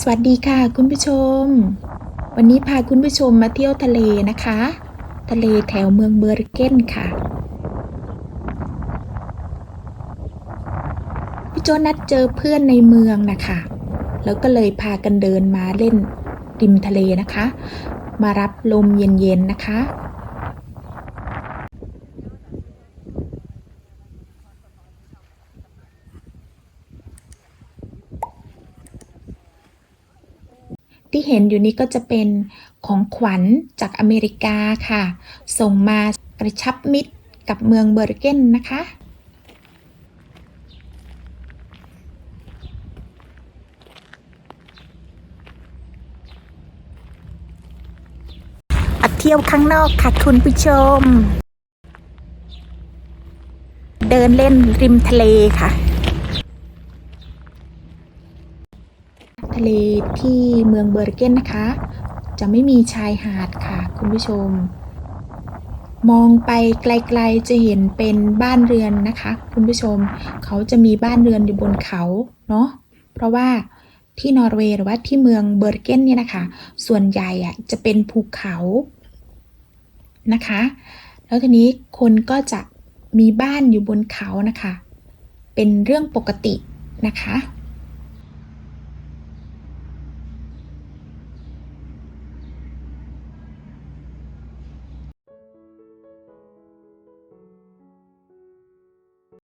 สวัสดีค่ะคุณผู้ชม วันนี้พาคุณผู้ชมมาเที่ยวทะเลนะคะ ทะเลแถวเมืองเบอร์เกนค่ะ พี่โจนัดเจอเพื่อนในเมืองนะคะ แล้วก็เลยพากันเดินมาเล่นริมทะเลนะคะ มารับลมเย็นๆนะคะ ที่เห็นอยู่นี้ก็จะเป็นของขวัญจากอเมริกาค่ะ ส่งมากระชับมิตรกับเมืองเบอร์เกนนะคะเที่ยวข้างนอกค่ะคุณผู้ชม เดินเล่นริมทะเลค่ะ ทะเลที่เมืองเบอร์เกนนะคะ จะไม่มีชายหาดค่ะ คุณผู้ชม มองไปไกลๆจะเห็นเป็นบ้านเรือนนะคะ คุณผู้ชม เขาจะมีบ้านเรือนอยู่บนเขาเนาะเพราะว่าที่นอร์เวย์หรือว่าที่เมืองเบอร์เกนเนี่ยนะคะ ส่วนใหญ่อะจะเป็นภูเขานะคะ แล้วทีนี้คนก็จะมีบ้านอยู่บนเขานะคะ เป็นเรื่องปกตินะคะ